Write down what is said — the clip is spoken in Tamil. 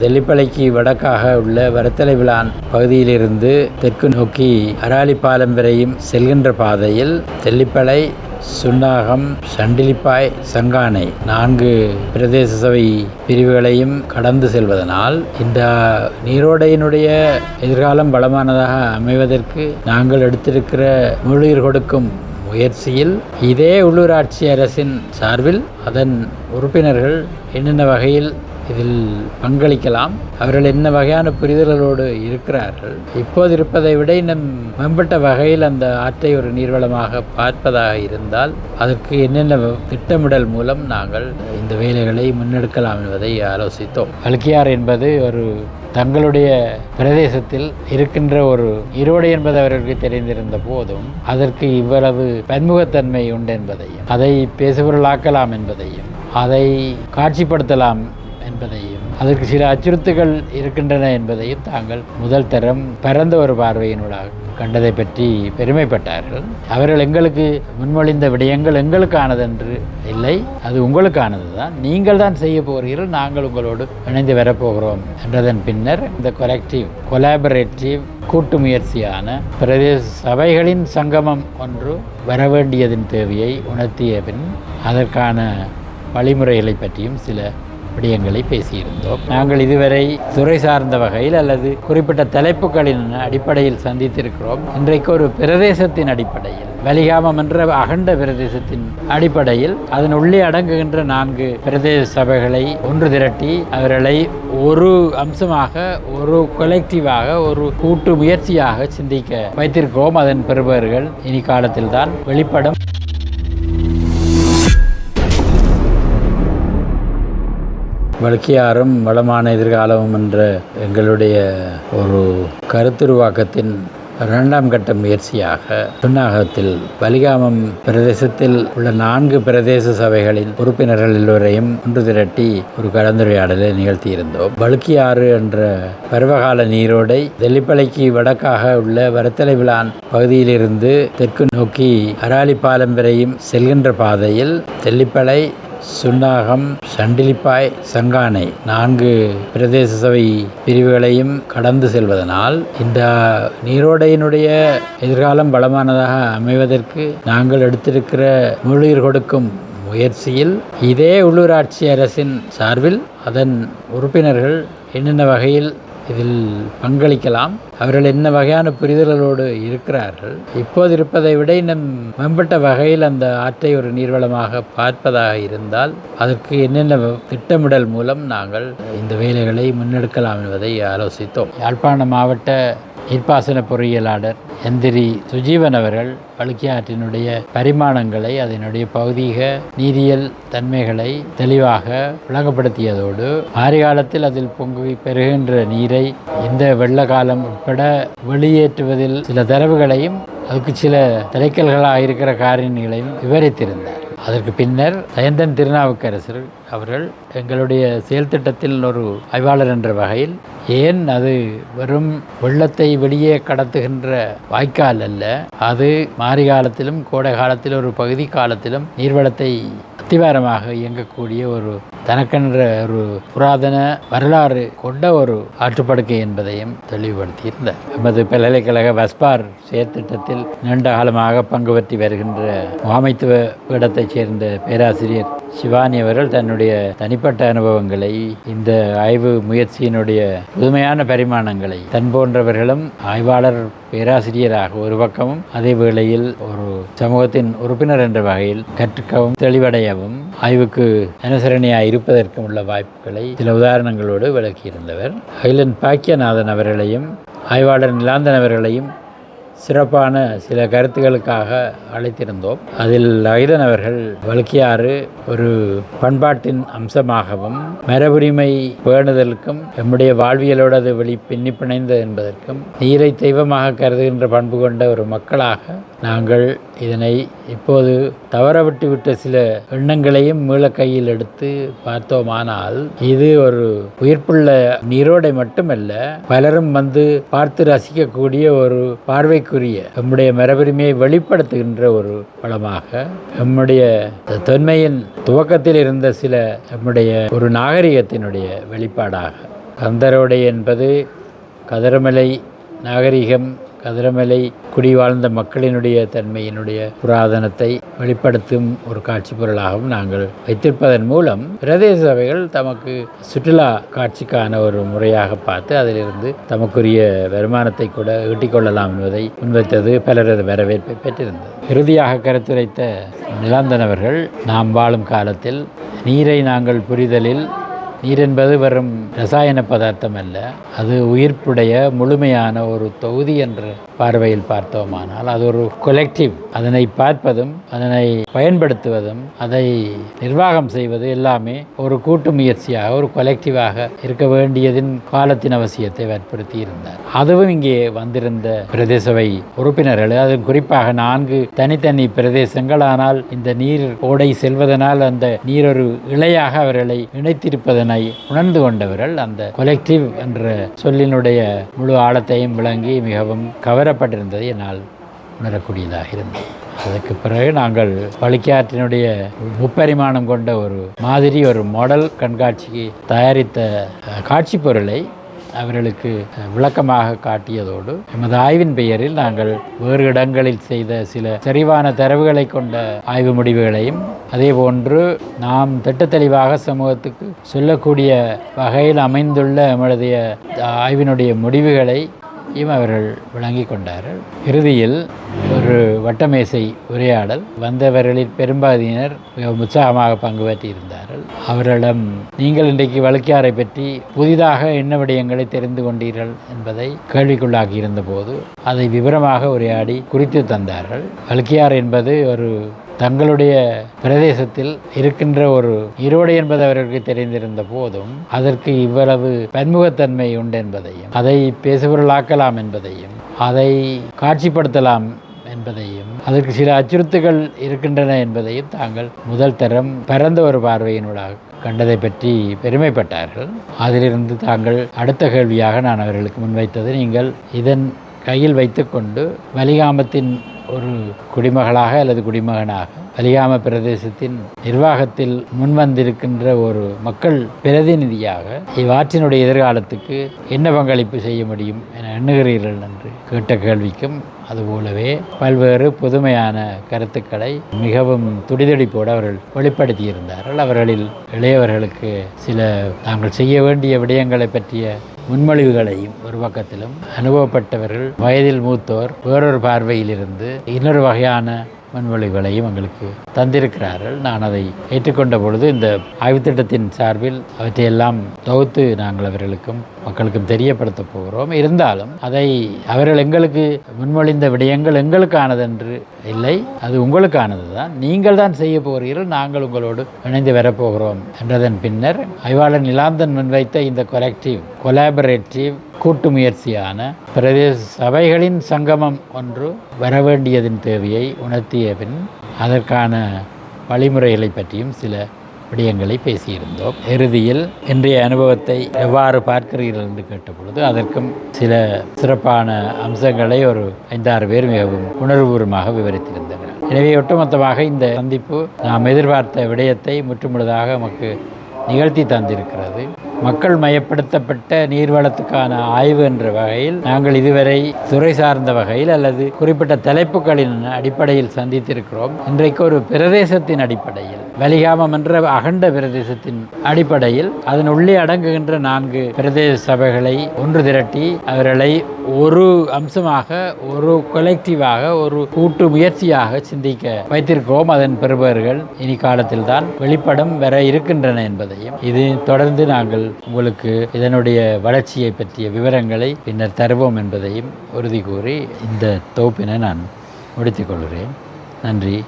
தெல்லிப்பளைக்கு வடக்காக உள்ள வரத்தலை விழான் பகுதியிலிருந்து தெற்கு நோக்கி அராலிப்பாலம் வரையும் செல்கின்ற பாதையில் தெல்லிப்பளை சுன்னாகம் சண்டிலிப்பாய் சங்கானை நான்கு பிரதேச சபை பிரிவுகளையும் கடந்து செல்வதனால் இந்த நீரோடையினுடைய எதிர்காலம் வளமானதாக அமைவதற்கு நாங்கள் எடுத்திருக்கிற முழுயிர் கொடுக்கும் முயற்சியில் இதே உள்ளூராட்சி அரசின் சார்பில் அதன் உறுப்பினர்கள் என்னென்ன வகையில் இதில் பங்களிக்கலாம். அவர்கள் என்ன வகையான புரிதல்களோடு இருக்கிறார்கள்? இப்போது இருப்பதை விட இன்னும் மேம்பட்ட வகையில் அந்த ஆற்றை ஒரு நீர்வளமாக பார்ப்பதாக இருந்தால் அதற்கு என்னென்ன திட்டமிடல் மூலம் நாங்கள் இந்த வேலைகளை முன்னெடுக்கலாம் என்பதை ஆலோசித்தோம். அல்கியார் என்பது ஒரு தங்களுடைய பிரதேசத்தில் இருக்கின்ற ஒரு இருவடை என்பது அவர்களுக்கு தெரிந்திருந்த போதும் அதற்கு இவ்வளவு பன்முகத்தன்மை உண்டு என்பதையும் அதை பேசுபொருளாக்கலாம் என்பதையும் அதை காட்சிப்படுத்தலாம் என்பதையும் அதற்கு சில அச்சுறுத்துகள் இருக்கின்றன என்பதையும் தாங்கள் முதல் தரம் பரந்த ஒரு பார்வையினூடாக கண்டதை பற்றி பெருமைப்பட்டார்கள். அவர்கள் எங்களுக்கு முன்மொழிந்த விடயங்கள் எங்களுக்கானது என்று இல்லை அது உங்களுக்கானது தான் நீங்கள் தான் செய்ய போகிறீர்கள் நாங்கள் உங்களோடு இணைந்து வரப்போகிறோம் என்றதன் பின்னர் இந்த கொலெக்டிவ் கொலாபரேட்டிவ் கூட்டு முயற்சியான பிரதேச சபைகளின் சங்கமம் ஒன்று வரவேண்டியதின் தேவையை உணர்த்திய பின் அதற்கான வழிமுறைகளை பற்றியும் சில விடயங்களை பேசியிருந்தோம். நாங்கள் இதுவரை துறை சார்ந்த வகையில் அல்லது குறிப்பிட்ட தலைப்புகளின் அடிப்படையில் சந்தித்திருக்கிறோம். இன்றைக்கு ஒரு பிரதேசத்தின் அடிப்படையில் வலிகாமம் என்ற அகண்ட பிரதேசத்தின் அடிப்படையில் அதன் உள்ளே அடங்குகின்ற நான்கு பிரதேச சபைகளை ஒன்று திரட்டி அவர்களை ஒரு அம்சமாக ஒரு கொலெக்டிவாக ஒரு கூட்டு முயற்சியாக சிந்திக்க வைத்திருக்கிறோம். அதன் பெறுபவர்கள் இனி காலத்தில்தான் வெளிப்படும். வழக்கியாரும் வளமான எதிர்காலமும் என்ற எங்களுடைய ஒரு கருத்துருவாக்கத்தின் இரண்டாம் கட்ட முயற்சியாக சுன்னாகத்தில் வலிகாமம் பிரதேசத்தில் உள்ள நான்கு பிரதேச சபைகளின் உறுப்பினர்கள் எல்லோரையும் ஒன்று திரட்டி ஒரு கலந்துரையாடலை நிகழ்த்தியிருந்தோம். வழுக்கியாறு என்ற பருவகால நீரோடை தெல்லிப்பளைக்கு வடக்காக உள்ள வரத்தலை விழான் பகுதியிலிருந்து தெற்கு நோக்கி அராலிப்பாலம் வரையும் செல்கின்ற பாதையில் தெல்லிப்பளை சுன்னாகம் சண்டிலிப்பாய் சங்கானை நான்கு பிரதேச சபை பிரிவுகளையும் கடந்து செல்வதனால் இந்த நீரோடையினுடைய எதிர்காலம் வளமானதாக அமைவதற்கு நாங்கள் எடுத்திருக்கிற முழுயிர் கொடுக்கும் முயற்சியில் இதே உள்ளூராட்சி அரசின் சார்பில் அதன் உறுப்பினர்கள் என்னென்ன வகையில் இதில் பங்களிக்கலாம். அவர்கள் என்ன வகையான புரிதல்களோடு இருக்கிறார்கள்? இப்போது இருப்பதை விட இன்னும் மேம்பட்ட வகையில் அந்த ஆற்றை ஒரு நீர்வளமாக பார்ப்பதாக இருந்தால் அதற்கு என்னென்ன திட்டமிடல் மூலம் நாங்கள் இந்த வேலைகளை முன்னெடுக்கலாம் என்பதை ஆலோசித்தோம். யாழ்ப்பாண மாவட்ட நீர்ப்பாசன பொறியியலாளர் எந்திரி சுஜீவன் அவர்கள் பழுக்கியாற்றினுடைய பரிமாணங்களை அதனுடைய பௌதீக நீரியல் தன்மைகளை தெளிவாக விளங்கப்படுத்தியதோடு காலத்தில் அதில் பொங்கி பெறுகின்ற நீரை இந்த வெள்ள காலம் உட்பட வெளியேற்றுவதில் சில தரவுகளையும் அதுக்கு சில தலைக்கல்களாக இருக்கிற காரணிகளையும் விவரித்திருந்தார். அதற்கு பின்னர் சயந்தன் திருநாவுக்கரசர் அவர்கள் எங்களுடைய செயல் திட்டத்தில் ஒரு ஆய்வாளர் என்ற வகையில் ஏன் அது வெறும் வெள்ளத்தை வெளியே கடத்துகின்ற வாய்க்கால் அல்ல அது மாரி காலத்திலும் கோடை காலத்திலும் ஒரு பகுதி காலத்திலும் நீர்வளத்தை அத்திவாரமாக இயங்கக்கூடிய ஒரு தனக்கென்ற ஒரு புராதன வரலாறு கொண்ட ஒரு ஆற்றுப்படுக்கை என்பதையும் தெளிவுபடுத்தியிருந்தார். எமது பல்கலைக்கழக வஸ்பார் செயற்திட்டத்தில் நீண்ட காலமாக பங்கு பற்றி வருகின்ற முகாமைத்துவ பீடத்தைச் சேர்ந்த பேராசிரியர் சிவானி அவர்கள் தன்னுடைய தனிப்பட்ட அனுபவங்களை இந்த ஆய்வு முயற்சியினுடைய புதுமையான பரிமாணங்களை தன் போன்றவர்களும் ஆய்வாளர் பேராசிரியராக ஒரு பக்கமும் அதே வேளையில் ஒரு சமூகத்தின் உறுப்பினர் என்ற வகையில் கற்றுக்கவும் தெளிவடையவும் ஆய்வுக்கு அனுசரணையாக இருப்பதற்கும் உள்ள வாய்ப்புகளை சில உதாரணங்களோடு விளக்கியிருந்தவர். அகிலன் பாக்கியநாதன் அவர்களையும் ஆய்வாளர் நிலாந்தன் அவர்களையும் சிறப்பான சில கருத்துக்களுக்காக அழைத்திருந்தோம். அதில் ஐதன் அவர்கள் வழுக்கியாறு ஒரு பண்பாட்டின் அம்சமாகவும் மரபுரிமை பேணுதலுக்கும் நம்முடைய வாழ்வியலோடு அது வெளி பின்னி பிணைந்தது என்பதற்கும் நீரை தெய்வமாக கருதுகின்ற பண்பு கொண்ட ஒரு மக்களாக நாங்கள் இதனை இப்போது தவறவிட்டுவிட்ட சில எண்ணங்களையும் மீள கையில் எடுத்து பார்த்தோமானால் இது ஒரு உயிர்ப்புள்ள நீரோடை மட்டுமல்ல பலரும் வந்து பார்த்து ரசிக்கக்கூடிய ஒரு பார்வைக்குரிய நம்முடைய மரபுரிமையை வெளிப்படுத்துகின்ற ஒரு படமாக நம்முடைய தொன்மையின் துவக்கத்தில் இருந்த சில நம்முடைய ஒரு நாகரிகத்தினுடைய வெளிப்பாடாக. கந்தரோடை என்பது கதிரமலை நாகரிகம் கதிரமலை குடி வாழ்ந்த மக்களினுடைய தன்மையினுடைய புராதனத்தை வெளிப்படுத்தும் ஒரு காட்சி பொருளாகவும் நாங்கள் வைத்திருப்பதன் மூலம் பிரதேச சபைகள் தமக்கு சுற்றுலா காட்சிக்கான ஒரு முறையாக பார்த்து அதிலிருந்து தமக்குரிய வருமானத்தை கூட ஈட்டிக்கொள்ளலாம் என்பதை முன்வைத்தது பலரது வரவேற்பை பெற்றிருந்தது. இறுதியாக கருத்துரைத்த நிலாந்தனவர்கள் நாம் வாழும் காலத்தில் நீரை நாங்கள் புரிதலில் நீர் என்பது வெறும் ரசாயன பதார்த்தம் அல்ல அது உயிர்ப்புடைய முழுமையான ஒரு தொகுதி என்ற பார்வையில் பார்த்தோமானால் அது ஒரு கொலெக்டிவ் அதனை பார்ப்பதும் அதனை பயன்படுத்துவதும் அதை நிர்வாகம் செய்வது எல்லாமே ஒரு கூட்டு முயற்சியாக ஒரு கொலெக்டிவாக இருக்க வேண்டியதின் காலத்தின் அவசியத்தை வற்புறுத்தி இருந்தார். அதுவும் இங்கே வந்திருந்த பிரதேசவை உறுப்பினர்கள் அது குறிப்பாக நான்கு தனித்தனி பிரதேசங்கள் ஆனால் இந்த நீர் ஓடை செல்வதனால் அந்த நீர் ஒரு இழையாக அவர்களை அதனை உணர்ந்து கொண்டவர்கள் அந்த கொலெக்டிவ் என்ற சொல்லினுடைய முழு ஆழத்தையும் விளங்கி மிகவும் கவரப்பட்டிருந்ததை. என்னால் உணரக்கூடியதாக இருந்தது. அதுக்கு பிறகு நாங்கள் பழிக்காற்றினுடைய முப்பரிமாணம் கொண்ட ஒரு மாதிரி ஒரு மாடல் கண்காட்சிக்கு தயாரித்த காட்சி பொருளை அவர்களுக்கு விளக்கமாக காட்டியதோடு எமது ஆய்வின் பெயரில் நாங்கள் வேறு இடங்களில் செய்த சில சரிவான தரவுகளை கொண்ட ஆய்வு முடிவுகளையும் அதே போன்று நாம் திட்டத்தெளிவாக சமூகத்துக்கு சொல்லக்கூடிய வகையில் அமைந்துள்ள எமது ஆய்வினுடைய முடிவுகளை இம் அவர்கள் விளங்கி கொண்டார்கள். இறுதியில் ஒரு வட்டமேசை உரையாடல் வந்தவர்களில் பெரும்பாதியினர் உற்சாகமாக பங்கு பற்றியிருந்தார்கள் அவர்களிடம் நீங்கள் இன்றைக்கு வழுக்கியாரை பற்றி புதிதாக என்ன விடயங்களை தெரிந்து கொண்டீர்கள்? என்பதை கேள்விக்குள்ளாகி இருந்தபோது அதை விவரமாக உரையாடி குறித்து தந்தார்கள். வழுக்கியார் என்பது ஒரு தங்களுடைய பிரதேசத்தில் இருக்கின்ற ஒரு இருவடை என்பது அவர்களுக்கு தெரிந்திருந்த போதும் அதற்கு இவ்வளவு பன்முகத்தன்மை உண்டு என்பதையும் அதை பேசுபொருளாக்கலாம் என்பதையும் அதை காட்சிப்படுத்தலாம் என்பதையும் அதற்கு சில அச்சுறுத்துகள் இருக்கின்றன என்பதையும் தாங்கள் முதல் தரம் பரந்த ஒரு பார்வையினூடாக கண்டதை பற்றி பெருமைப்பட்டார்கள். அதிலிருந்து தாங்கள் அடுத்த கேள்வியாக நான் அவர்களுக்கு முன்வைத்தது நீங்கள் இதன் கையில் வைத்துக்கொண்டு வலிகாமத்தின் ஒரு குடிமகளாக அல்லது குடிமகனாக வலிகாம பிரதேசத்தின் நிர்வாகத்தில் முன்வந்திருக்கின்ற ஒரு மக்கள் பிரதிநிதியாக இவ்வாற்றினுடைய எதிர்காலத்துக்கு என்ன பங்களிப்பு செய்ய முடியும் என எண்ணுகிறீர்கள் என்று கேட்ட கேள்விக்கும் அதுபோலவே பல்வேறு புதுமையான கருத்துக்களை மிகவும் துடிதுடிப்போடு அவர்கள் வெளிப்படுத்தியிருந்தார்கள். அவர்களில் இளையவர்களுக்கு சில நாங்கள் செய்ய வேண்டிய விடயங்களை பற்றிய முன்மொழிவுகளையும் ஒரு பக்கத்திலும் அனுபவப்பட்டவர்கள் வயதில் மூத்தோர் வேறொரு பார்வையிலிருந்து இன்னொரு வகையான முன்மொழிவுகளையும் எங்களுக்கு தந்திருக்கிறார்கள். நான் அதை ஏற்றுக்கொண்ட பொழுது இந்த ஆய்வுத் திட்டத்தின் சார்பில் அவற்றையெல்லாம் தொகுத்து நாங்கள் அவர்களுக்கும் மக்களுக்கும் தெரியப்படுத்த போகிறோம். இருந்தாலும் அதை அவர்கள் எங்களுக்கு முன்மொழிந்த விடயங்கள் எங்களுக்கானது என்று இல்லை. அது உங்களுக்கானது தான் நீங்கள் தான் செய்ய போகிறீர்கள். நாங்கள் உங்களோடு இணைந்து வரப்போகிறோம் என்றதன் பின்னர் ஆய்வாளர் நிலாந்தன் முன்வைத்த இந்த கொலெக்டிவ் கொலாபரேட்டிவ் கூட்டு முயற்சியான பிரதேச சபைகளின் சங்கமம் ஒன்று வரவேண்டியதின் தேவையை உணர்த்திய பின் அதற்கான வழிமுறைகளை பற்றியும் சில விடயங்களை பேசியிருந்தோம். இறுதியில் இன்றைய அனுபவத்தை எவ்வாறு பார்க்கிறீர்கள் என்று கேட்டபொழுது அதற்கும் சில சிறப்பான அம்சங்களை ஒரு ஐந்தாறு பேர் மிகவும் உணர்வுபூர்வமாக விவரித்திருந்தனர். எனவே ஒட்டுமொத்தமாக இந்த சந்திப்பு நாம் எதிர்பார்த்த விடயத்தை முற்றுமுழுதாக நமக்கு நிகழ்த்தி தந்திருக்கிறது. மக்கள் மயப்படுத்தப்பட்ட நீர்வளத்துக்கான ஆய்வு என்ற வகையில் நாங்கள் இதுவரை துறை சார்ந்த வகையில் அல்லது குறிப்பிட்ட தலைப்புகளின் அடிப்படையில் சந்தித்திருக்கிறோம். இன்றைக்கு ஒரு பிரதேசத்தின் அடிப்படையில் வலிகாமம் என்ற அகண்ட பிரதேசத்தின் அடிப்படையில் அதன் உள்ளே அடங்குகின்ற நான்கு பிரதேச சபைகளை ஒன்று திரட்டி அவர்களை ஒரு அம்சமாக ஒரு கொலெக்டிவாக ஒரு கூட்டு முயற்சியாக சிந்திக்க வைத்திருக்கிறோம். அதன் பெறுபவர்கள் இனி காலத்தில் தான் வெளிப்படம் வர இருக்கின்றன என்பதையும் இது தொடர்ந்து நாங்கள் உங்களுக்கு இதனுடைய வளர்ச்சியை பற்றிய விவரங்களை பின்னர் தருவோம் என்பதையும் உறுதி கூறி இந்த தொகுப்பினை நான் முடித்துக் கொள்கிறேன். நன்றி.